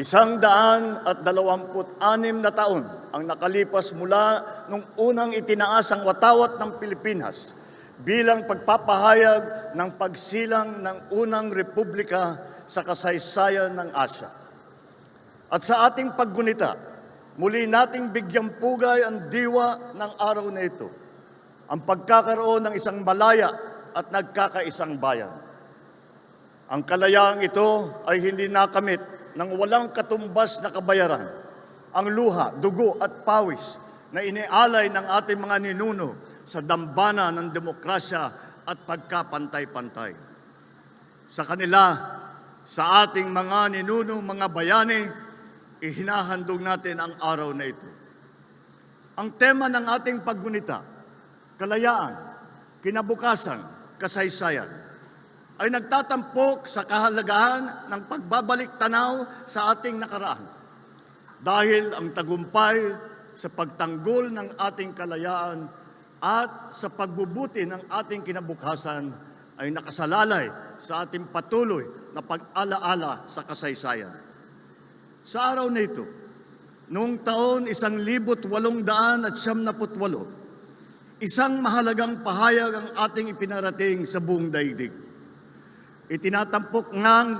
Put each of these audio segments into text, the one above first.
Isang daan at dalawamput anim na taon ang nakalipas mula nung unang itinaas ang watawat ng Pilipinas bilang pagpapahayag ng pagsilang ng unang republika sa kasaysayan ng Asya. At sa ating paggunita, muli nating bigyang pugay ang diwa ng araw na ito, ang pagkakaroon ng isang malaya at nagkakaisang bayan. Ang kalayaang ito ay hindi nakamit ng walang katumbas na kabayaran. Ang luha, dugo at pawis na inialay ng ating mga ninuno sa dambana ng demokrasya at pagkapantay-pantay. Sa kanila, sa ating mga ninuno, mga bayani, ihinahandog natin ang araw na ito. Ang tema ng ating paggunita, kalayaan, kinabukasan, kasaysayan ay nagtatampok sa kahalagahan ng pagbabalik tanaw sa ating nakaraan. Dahil ang tagumpay sa pagtanggol ng ating kalayaan at sa pagbubuti ng ating kinabukasan ay nakasalalay sa ating patuloy na pag-alaala sa kasaysayan. Sa araw na ito, noong taon isang libot walong daan at siyam naput walo, isang mahalagang pahayag ang ating ipinarating sa buong daigdig. Itinatampok ngang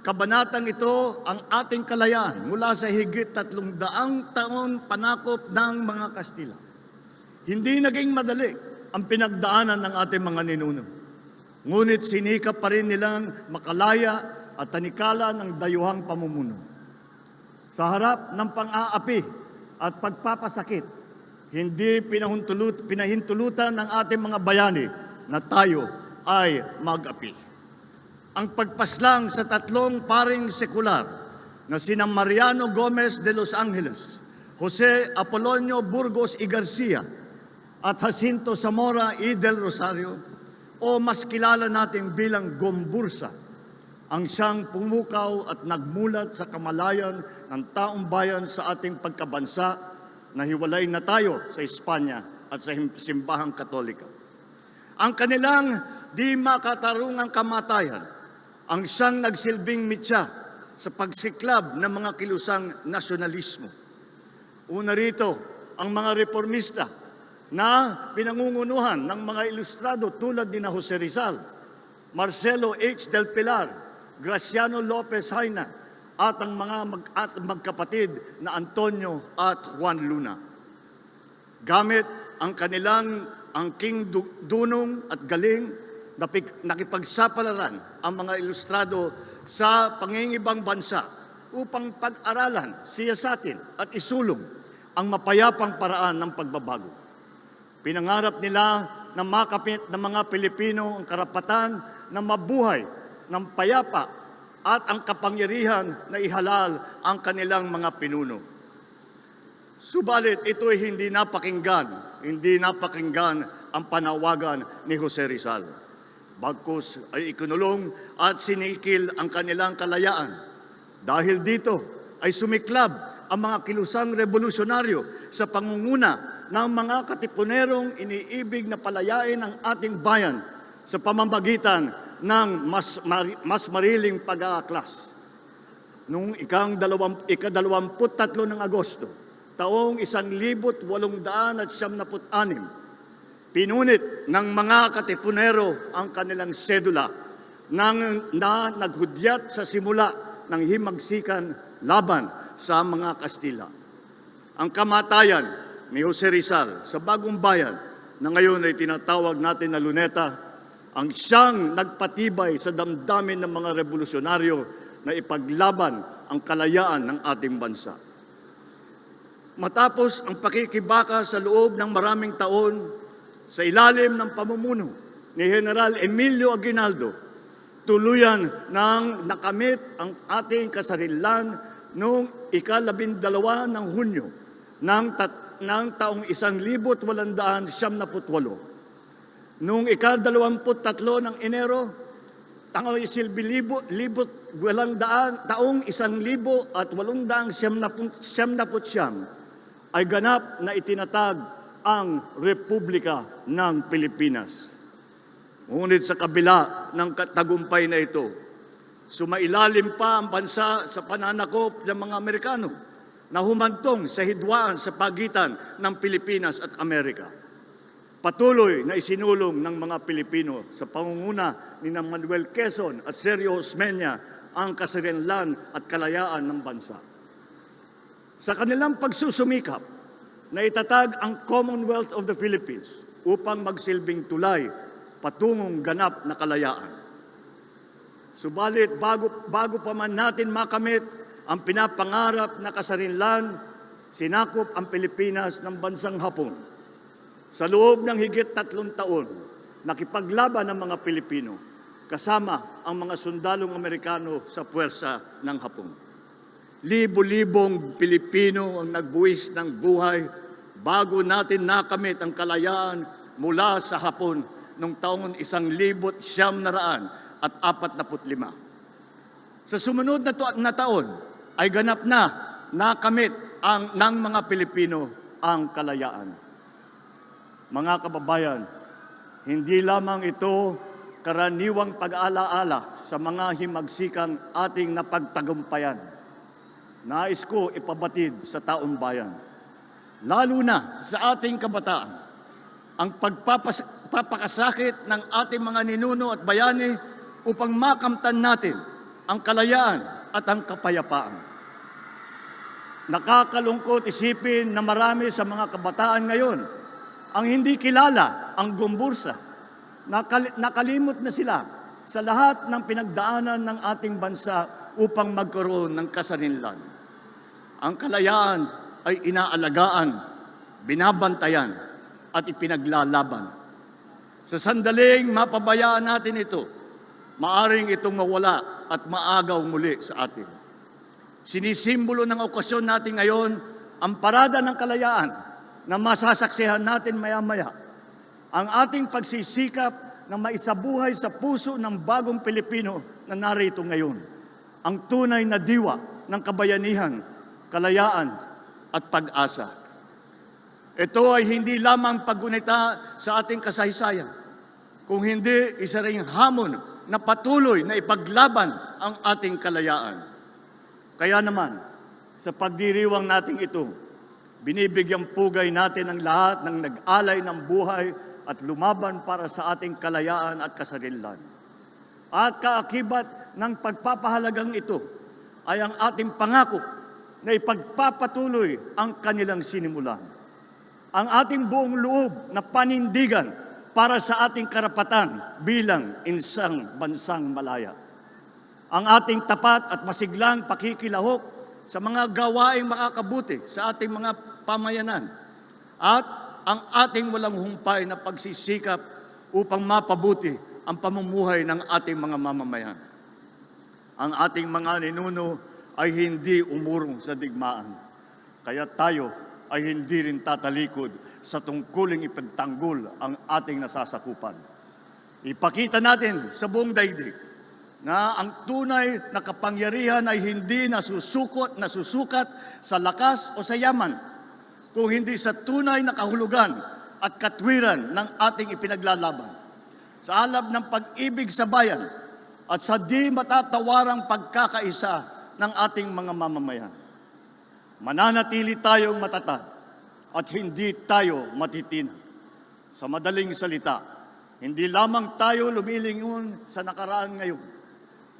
kabanatang ito ang ating kalayaan mula sa higit tatlong daang taon panakop ng mga Kastila. Hindi naging madali ang pinagdaanan ng ating mga ninuno. Ngunit sinikap pa rin nilang makalaya at tanikala ng dayuhang pamumuno. Sa harap ng pang-aapi at pagpapasakit, hindi pinahintulutan, pinahintulutan ng ating mga bayani na tayo ay mag-api ang pagpaslang sa tatlong paring sekular na sina Mariano Gomez de Los Angeles, Jose Apolonio Burgos y Garcia at Jacinto Zamora y del Rosario o mas kilala natin bilang Gombursa ang siyang pumukaw at nagmulat sa kamalayan ng taong bayan sa ating pagkabansa na hiwalay na tayo sa Espanya at sa simbahang katolika. Ang kanilang di makatarungang kamatayan ang siyang nagsilbing mitya sa pagsiklab ng mga kilusang nasyonalismo. Una rito, ang mga reformista na pinangungunuhan ng mga ilustrado tulad ni na Jose Rizal, Marcelo H. Del Pilar, Graciano Lopez Haina, at ang mga mag at magkapatid na Antonio at Juan Luna. Gamit ang kanilang angking du- dunong at galing nakipagsapalaran ang mga ilustrado sa pangingibang bansa upang pag-aralan, siyasatin at isulong ang mapayapang paraan ng pagbabago. Pinangarap nila na makapit ng mga Pilipino ang karapatan na mabuhay ng payapa at ang kapangyarihan na ihalal ang kanilang mga pinuno. Subalit ito ay hindi napakinggan, hindi napakinggan ang panawagan ni Jose Rizal. Bagkus ay ikinulong at sinikil ang kanilang kalayaan. Dahil dito ay sumiklab ang mga kilusang revolusyonaryo sa pangunguna ng mga katipunerong iniibig na palayain ang ating bayan sa pamamagitan ng mas, mari, mas mariling pag-aaklas. Noong ikang dalawam, ikadalawamput tatlo ng Agosto, taong isang libot walong daan at siyam naput anim, Pinunit ng mga katipunero ang kanilang sedula nang, na naghudyat sa simula ng himagsikan laban sa mga Kastila. Ang kamatayan ni Jose Rizal sa bagong bayan na ngayon ay tinatawag natin na Luneta, ang siyang nagpatibay sa damdamin ng mga revolusyonaryo na ipaglaban ang kalayaan ng ating bansa. Matapos ang pakikibaka sa loob ng maraming taon, sa ilalim ng pamumuno ni General Emilio Aguinaldo, tuluyan nang nakamit ang ating kasarilan noong ikalabindalawa ng Hunyo ng, tat, ng taong isang libot walandaan siyam na putwalo. Noong ikadalawamput tatlo ng Enero, tangaw isilbi libo, libot walang daan, taong isang libo at walong daang siyam na, siyam na putsyam ay ganap na itinatag ang Republika ng Pilipinas. Ngunit sa kabila ng tagumpay na ito, Sumailalim pa ang bansa sa pananakop ng mga Amerikano na humantong sa hidwaan sa pagitan ng Pilipinas at Amerika. Patuloy na isinulong ng mga Pilipino sa pangunguna ni Manuel Quezon at Sergio Osmeña ang kasarinlan at kalayaan ng bansa. Sa kanilang pagsusumikap na itatag ang Commonwealth of the Philippines upang magsilbing tulay patungong ganap na kalayaan. Subalit bago, bago pa man natin makamit ang pinapangarap na kasarinlan, sinakop ang Pilipinas ng bansang Hapon. Sa loob ng higit tatlong taon, nakipaglaban ng mga Pilipino kasama ang mga sundalong Amerikano sa puwersa ng Hapon. Libo-libong Pilipino ang nagbuwis ng buhay bago natin nakamit ang kalayaan mula sa Hapon noong taong isang libot siyam na raan at apat na lima. Sa sumunod na, tu- na taon ay ganap na nakamit ang, ng mga Pilipino ang kalayaan. Mga kababayan, hindi lamang ito karaniwang pag-alaala sa mga himagsikang ating napagtagumpayan. Nais ko ipabatid sa taong bayan, lalo na sa ating kabataan, ang pagpapakasakit ng ating mga ninuno at bayani upang makamtan natin ang kalayaan at ang kapayapaan. Nakakalungkot isipin na marami sa mga kabataan ngayon ang hindi kilala ang gumbursa. Nakal- nakalimot na sila sa lahat ng pinagdaanan ng ating bansa upang magkaroon ng kasarinlan. Ang kalayaan ay inaalagaan, binabantayan at ipinaglalaban. Sa sandaling mapabayaan natin ito, maaring itong mawala at maagaw muli sa atin. Sinisimbolo ng okasyon natin ngayon ang parada ng kalayaan na masasaksihan natin maya-maya. Ang ating pagsisikap na maisabuhay sa puso ng bagong Pilipino na narito ngayon. Ang tunay na diwa ng kabayanihan, kalayaan at pag-asa. Ito ay hindi lamang paggunita sa ating kasaysayan, kung hindi isa ring hamon na patuloy na ipaglaban ang ating kalayaan. Kaya naman, sa pagdiriwang nating ito, binibigyang pugay natin ang lahat ng nag-alay ng buhay at lumaban para sa ating kalayaan at kasarinlan. At kaakibat ng pagpapahalagang ito ay ang ating pangako na ipagpapatuloy ang kanilang sinimulan. Ang ating buong loob na panindigan para sa ating karapatan bilang insang bansang malaya ang ating tapat at masiglang pakikilahok sa mga gawaing makakabuti sa ating mga pamayanan at ang ating walang humpay na pagsisikap upang mapabuti ang pamumuhay ng ating mga mamamayan. Ang ating mga ninuno ay hindi umurong sa digmaan. Kaya tayo ay hindi rin tatalikod sa tungkuling ipagtanggol ang ating nasasakupan. Ipakita natin sa buong daigdig na ang tunay na kapangyarihan ay hindi nasusukot, nasusukat sa lakas o sa yaman, kung hindi sa tunay na kahulugan at katwiran ng ating ipinaglalaban. Sa alab ng pag-ibig sa bayan at sa di matatawarang pagkakaisa ng ating mga mamamayan. Mananatili tayong matatag at hindi tayo matitina. Sa madaling salita, hindi lamang tayo lumilingon sa nakaraan ngayon,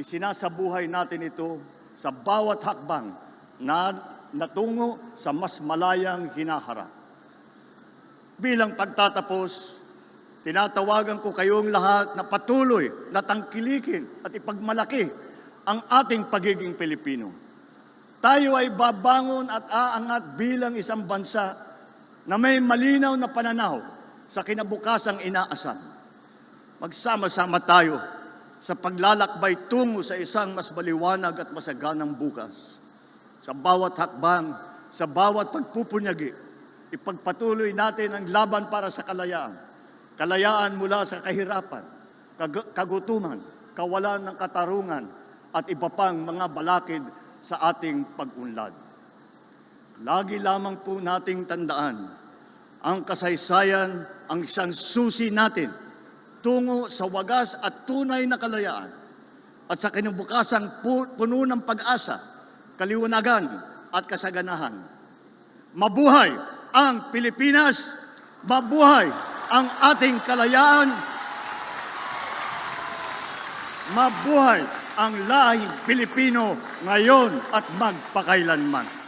isinasabuhay natin ito sa bawat hakbang na natungo sa mas malayang hinaharap. Bilang pagtatapos, tinatawagan ko kayong lahat na patuloy na tangkilikin at ipagmalaki ang ating pagiging Pilipino. Tayo ay babangon at aangat bilang isang bansa na may malinaw na pananaw sa kinabukasang inaasan. Magsama-sama tayo sa paglalakbay tungo sa isang mas maliwanag at masaganang bukas. Sa bawat hakbang, sa bawat pagpupunyagi, ipagpatuloy natin ang laban para sa kalayaan. Kalayaan mula sa kahirapan, kag- kagutuman, kawalan ng katarungan, at iba pang mga balakid sa ating pag-unlad. Lagi lamang po nating tandaan, ang kasaysayan ang isang susi natin tungo sa wagas at tunay na kalayaan. at sa kinubukasang pu- puno ng pag-asa, kaliwanagan at kasaganahan. Mabuhay ang Pilipinas! Mabuhay ang ating kalayaan! Mabuhay ang lahing Pilipino ngayon at magpakailanman.